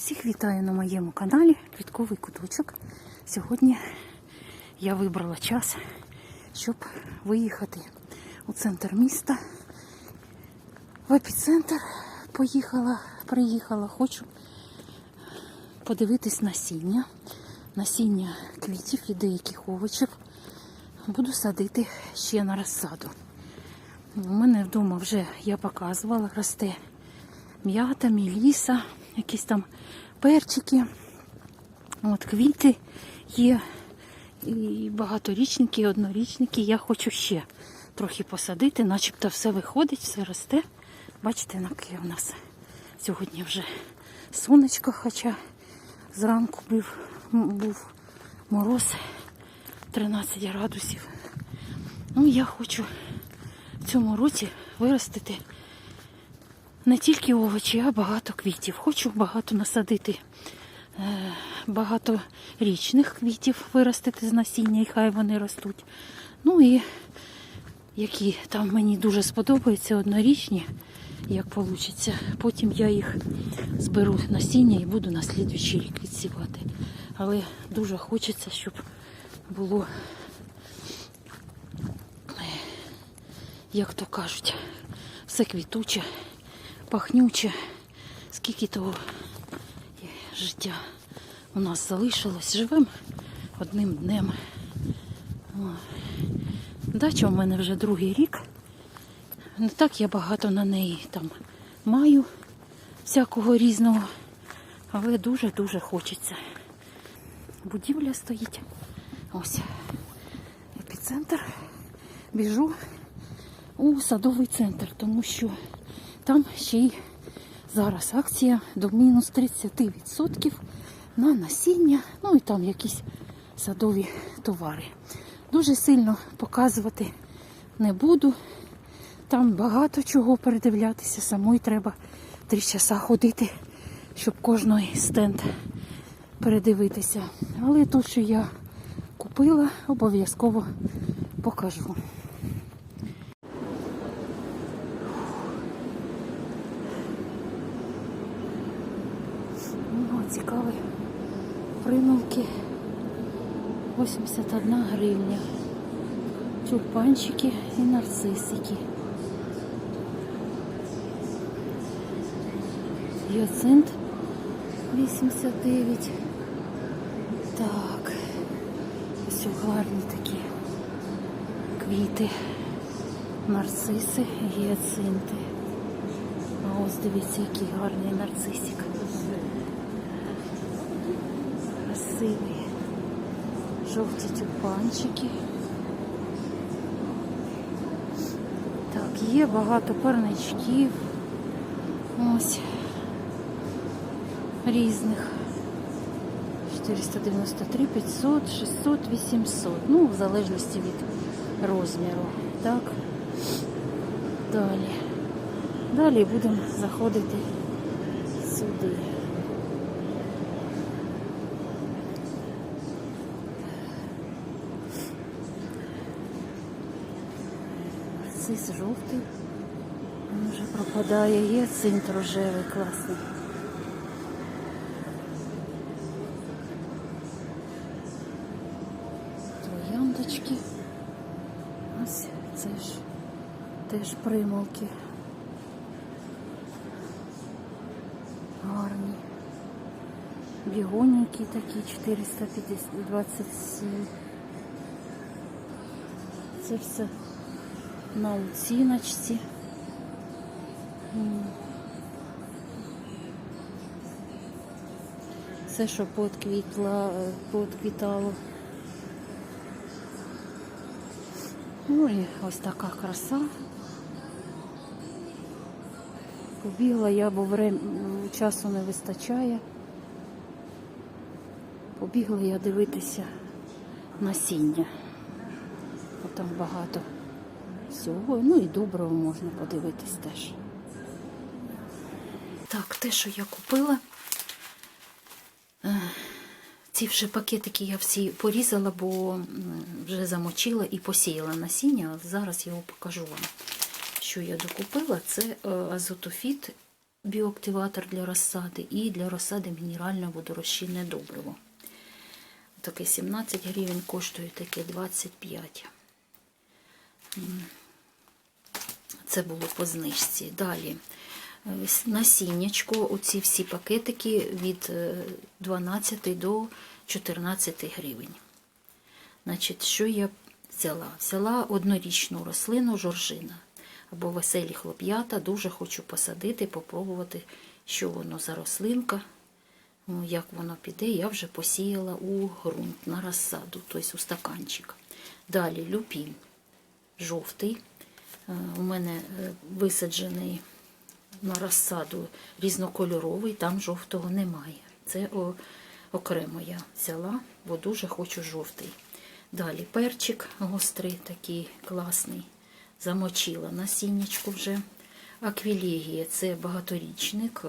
Всіх вітаю на моєму каналі Квітковий куточок. Сьогодні я вибрала час, щоб виїхати у центр міста. В епіцентр поїхала, приїхала, хочу подивитись насіння, насіння квітів і деяких овочів. Буду садити ще на розсаду. У мене вдома вже я показувала, росте м'ята, міліса, якісь там перчики, от квіти є, і багаторічники, і однорічники. Я хочу ще трохи посадити, начебто все виходить, все росте. Бачите, яке у нас сьогодні вже сонечко, хоча зранку був, був мороз 13 градусів. Ну, я хочу в цьому році виростити не тільки овочі, а багато квітів. Хочу багато насадити е, багато річних квітів виростити з насіння, і хай вони ростуть. Ну і які там мені дуже сподобаються, однорічні, як вийде. Потім я їх зберу насіння і буду на слідуючий рік відсівати. Але дуже хочеться, щоб було, як то кажуть, все квітуче, пахнюче, скільки того життя у нас залишилось. Живемо одним днем. Дача у мене вже другий рік. Не так я багато на неї там маю всякого різного, але дуже-дуже хочеться. Будівля стоїть. Ось епіцентр. Біжу у садовий центр, тому що там ще й зараз акція до мінус 30% на насіння, ну і там якісь садові товари. Дуже сильно показувати не буду. Там багато чого передивлятися, самої треба три часа ходити, щоб кожний стенд передивитися. Але то, що я купила, обов'язково покажу. 81 гривня. Тюльпанчики і нарцисики. Гіоцинт 89. Так. Ось гарні такі квіти. Нарциси, гіацинти. А ось дивіться, який гарний нарцисик. Красивий. Жовті тюльпанчики. Так, є багато парничків. Ось різних. 493, 500, 600, 800. Ну, в залежності від розміру. Так. Далі. Далі будемо заходити сюди. Цис жовтий. Він вже пропадає. Є цинт рожевий, класний. Трояндочки. Ось це ж теж примолки. Гарні. Бігоніки такі 427. Це все на оціночці. Все, що подквітла, е, подквітало. Ну і ось така краса. Побігла я, бо врем... часу не вистачає. Побігла я дивитися насіння. Бо Там багато всього. Ну і доброго можна подивитись теж. Так, те, що я купила. Ці вже пакетики я всі порізала, бо вже замочила і посіяла насіння. Зараз я його покажу вам. Що я докупила? Це е, азотофіт біоактиватор для розсади і для розсади мінеральне водорозчинне добриво. Таке 17 гривень коштує, таке 25. Це було по знижці. Далі е, насіннячко, оці всі пакетики від е, 12 до 14 гривень. Значить, що я взяла? Взяла однорічну рослину жоржина або веселі хлоп'ята. Дуже хочу посадити, попробувати, що воно за рослинка, ну, як воно піде. Я вже посіяла у ґрунт на розсаду, тобто у стаканчик. Далі люпін жовтий. Е, У мене е, висаджений на розсаду різнокольоровий, там жовтого немає. Це окремо я взяла, бо дуже хочу жовтий. Далі перчик гострий, такий класний. Замочила насіннячку вже. Аквілегія це багаторічник. Е,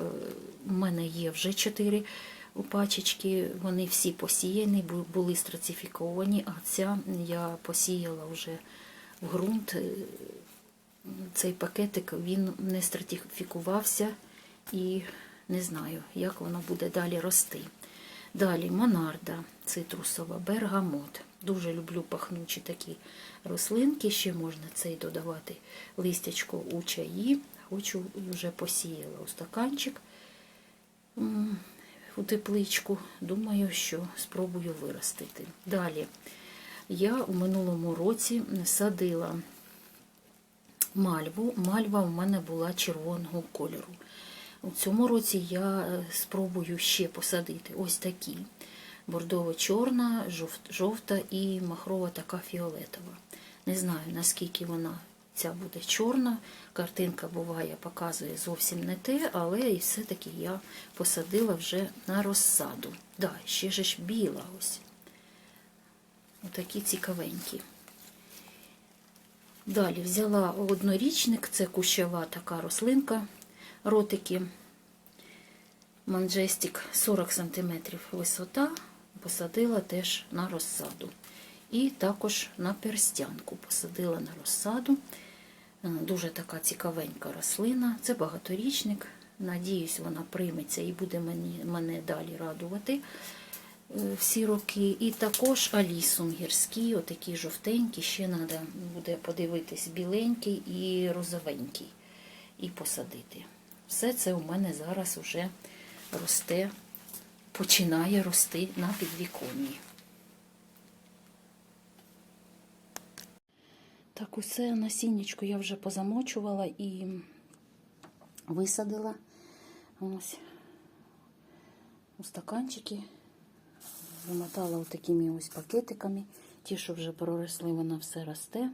У мене є вже чотири пачечки. Вони всі посіяні, були страцифіковані, а ця я посіяла вже в ґрунт. Цей пакетик він не стратифікувався і не знаю, як воно буде далі рости. Далі монарда цитрусова, бергамот. Дуже люблю пахнучі такі рослинки. Ще можна цей додавати листячко у чаї. Хочу вже посіяла у стаканчик у тепличку. Думаю, що спробую виростити. Далі я у минулому році садила мальву. Мальва в мене була червоного кольору. У цьому році я е, спробую ще посадити ось такі. Бордово-чорна, жовта і махрова така фіолетова. Не знаю, наскільки вона ця буде чорна. Картинка буває, показує зовсім не те, але і все-таки я посадила вже на розсаду. Да, ще ж біла ось. Отакі цікавенькі. Далі взяла однорічник, це кущова така рослинка, ротики. Манджестик 40 см висота, посадила теж на розсаду. І також на перстянку посадила на розсаду. Е, Дуже така цікавенька рослина. Це багаторічник. Надіюсь, вона прийметься і буде мені, мене далі радувати всі роки. І також алісум гірський, отакий жовтенький, ще треба буде подивитись біленький і розовенький. І посадити. Все це у мене зараз вже росте, починає рости на підвіконні. Так, усе насіннячко я вже позамочувала і висадила ось у стаканчики. Замотала ось такими ось пакетиками. Ті, що вже проросли, вона все росте.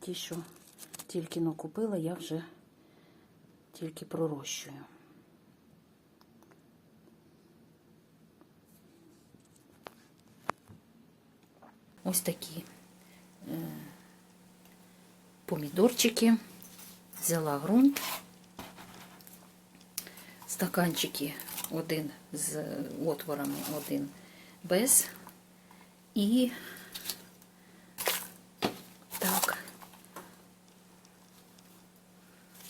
Ті, що тільки накупила, я вже тільки пророщую. Ось такі е, помідорчики. Взяла ґрунт. Стаканчики один з отворами, один без. І так,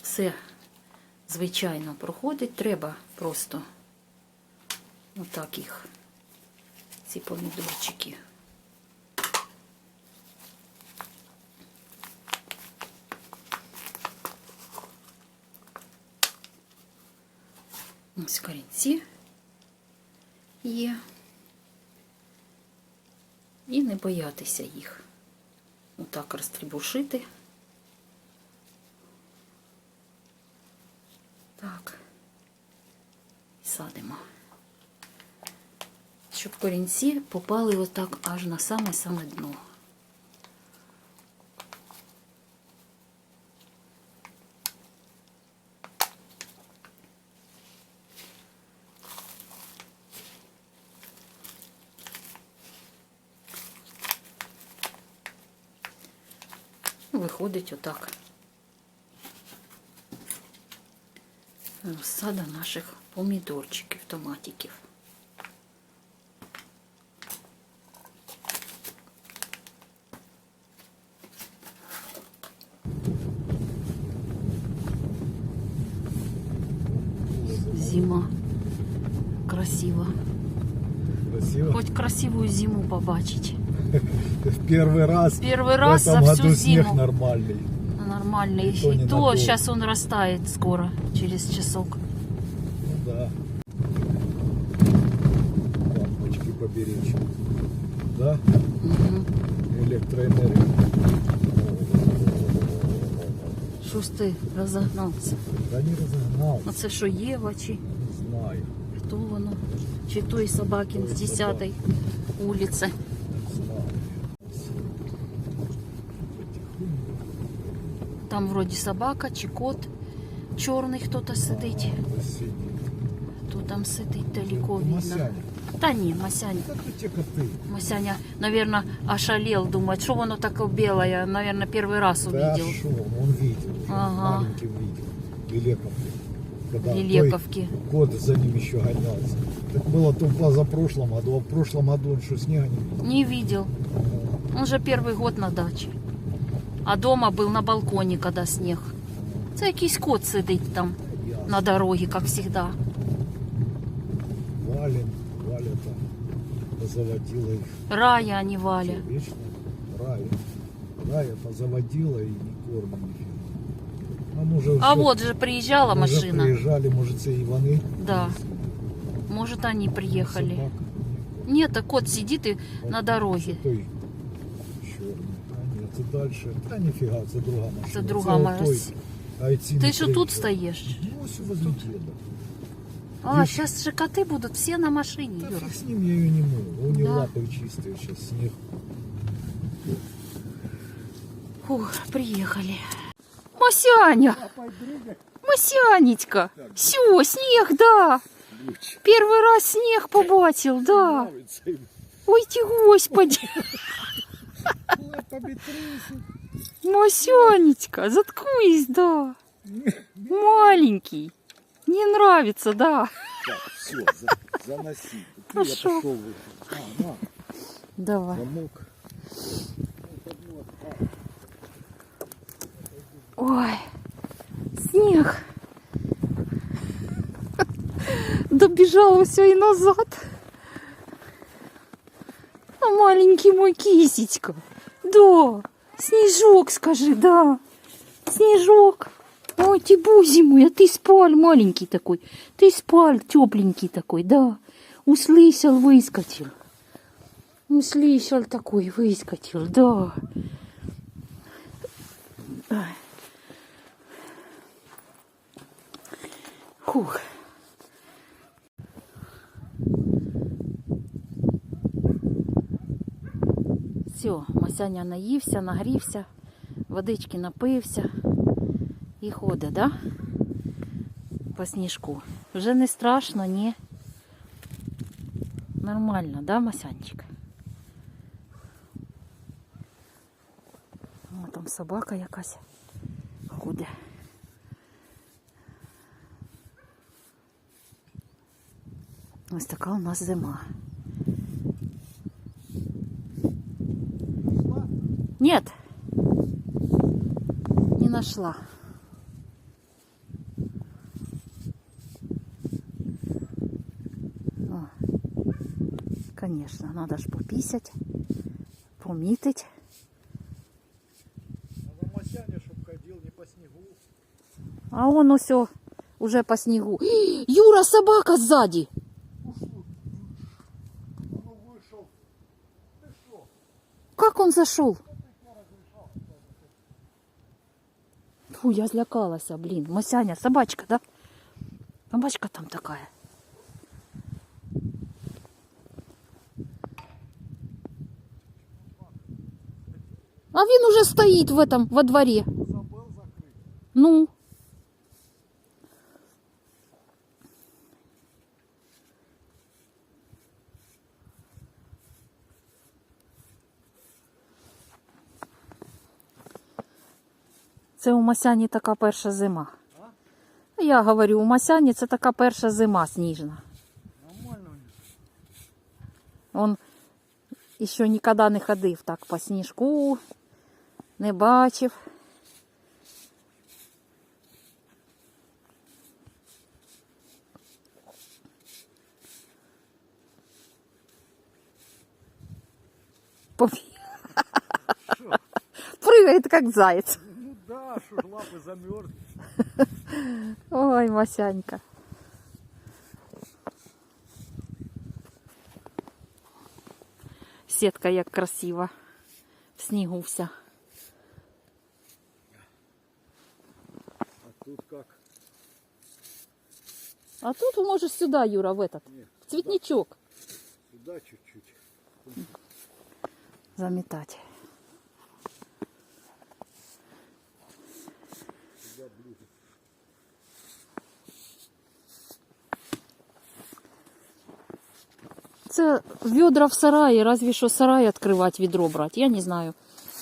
все звичайно проходить. Треба просто отак їх, ці помідорчики. Ось корінці є. І не боятися їх. Отак розтрібушити. Так. І садимо. Щоб корінці попали отак аж на саме-саме дно. Виходить отак. Розсада наших помідорчиків, томатиків. Красивую зиму побачить. В первый раз Первый раз за всю году снег зиму. нормальный. Нормальный. И то И то сейчас он растает скоро, через часок. Ну да. Лампочки поберечь. Да? Электроэнергия. Щось ти розогнався. Да не разогнался, А це що Єва чи Чи той Собакін з 10-ї вулиці? Не знаю. Потихоньку. Там вроді собака чи кот. Чорний хтось сидить. Кто сидит? Хто там сидить далеко Это видно. Масяня. Та ні, Масяня. Это те коты. Масяня, наверное, ошалел, думает, что оно такое белое. Наверное, первый раз Да увидел. шо, он видел. уже, Ага. Маленький видел. Лелековки. когда той Лелековки. кот за ним еще гонялся. Так было то в позапрошлом году, а в прошлом году он что, снега не видел? Не видел. Он же первый год на даче. А дома был на балконе, когда снег. Це якийсь кот сидить там Ясно. на дороге, как всегда. Вален, Валя там позаводила их. Рая, а не Валя. Всё Вечно Рая. Рая позаводила и не кормит нифига. А може А вже- вот же приезжала може машина. приїжджали, може це і вони? Да. Может, они приехали. Собака. Нет, а кот сидит и От на дороге. Це той чорний. А ні, це далі. Та ніфіга, це друга машина. Це друга отой. машина. А ці не Ты что тут приїхали. стоишь? Ну, ось возле деда. А, Видишь? сейчас же коты будут все на машине, Да Юра. фиг с ним, я ее не мою. У нее Да. лапы чистые сейчас, снег. Фух, приехали. Масяня! Масянечка! Все, снег, да! Первый раз снег побачил, да! Ой, ти господи! Масянечка, заткнись, да! Маленький! Не нравится, да! Так, все, заноси. Ну пошел выше. А, Давай. замок. Ой, снег. Добежала все и назад. А маленький мой кисечка. Да, снежок, скажи, да. Снежок. Ой, ты бузи мой, а ты спаль маленький такой. Ты спаль тепленький такой, да. Услышал, выскочил. Услышал такой, выскочил, да. Ай. Хух. Все, Масяня наївся, нагрівся, водички напився і ходить, да? По сніжку. Вже не страшно, ні. Нормально, да, Масянчик? О, там собака якась ходить. Ось така у нас зима. Нет. Не нашла. О, конечно, надо ж пописать, помітить. А на Масяне, чтоб ходил не по снегу. А он все уже по снегу. Юра, собака сзади. Ну, вышел. Как он зашел? Фу, я злякалась, блин. Масяня, собачка, да? Собачка там такая. А він уже стоит в этом, во дворе. Ну. Це у Масяні така перша зима. Я говорю, у Масяні це така перша зима сніжна. Нормально. Он ще ніколи не ходив так по сніжку, не бачив. Прыгает, как заяц. Ну да, что ж лапы замерз. Ой, Масянька. Сітка як красива. В снігу вся. А тут как? А тут можеш сюди, Юра, в этот. Нет, В цвітничок. сюда чуть-чуть. Замітати. Це ведра в сараї, разве що сарай відкривати, відро брати. Я не знаю.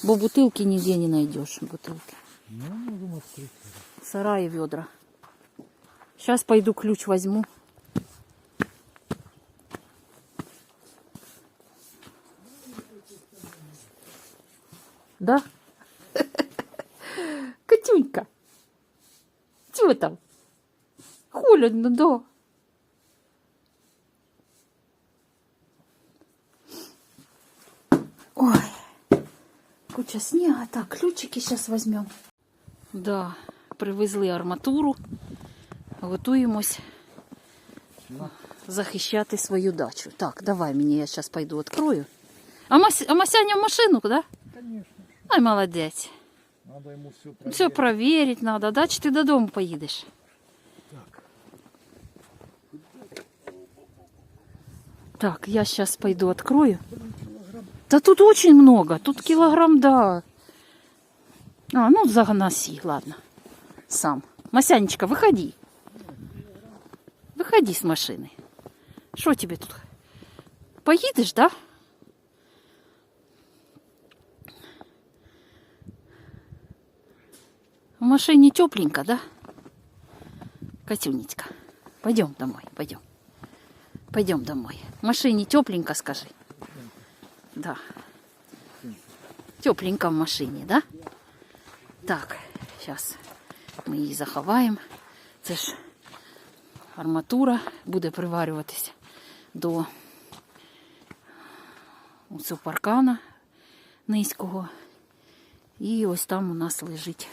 Бо бутилки ніде не знайдеш. Бутилки. Ну, можем открыть. В сараї ведра. Сейчас пойду ключ возьму. Да? Катюнька. Чего там? Холодно, да. куча снега. Так, ключики сейчас возьмем. Да, привезли арматуру. Готуємось захищати свою дачу. Так, давай мені, я зараз пойду відкрою. А, Мась, а Масяня в машину, да? Конечно. Ай, молодець. Надо ему все проверить. Все проверить надо, да? Чи ти додому поїдеш? Так. Так, я сейчас пойду открою. Да тут очень много, тут килограмм, да. А, ну загноси, ладно. Сам. Масянечка, выходи. Выходи с машины. Что тебе тут? Поедешь, да? В машине тепленько, да? Катюнечка, пойдем домой, пойдем. Пойдем домой. В машине тепленько, скажи. Да. Тепленько в машині, да? Так, зараз ми її заховаємо. Це ж арматура буде приварюватися до цього паркана низького. І ось там у нас лежить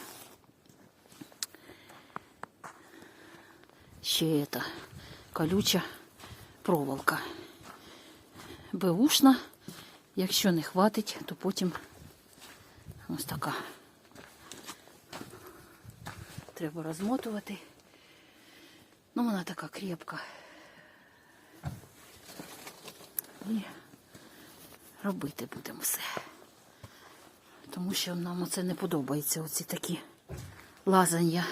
ще ета колюча проволока. Беушна. Якщо не хватить, то потім ось така. Треба розмотувати. Ну, вона така крепка. І робити будемо все. Тому що нам оце не подобається, оці такі лазання.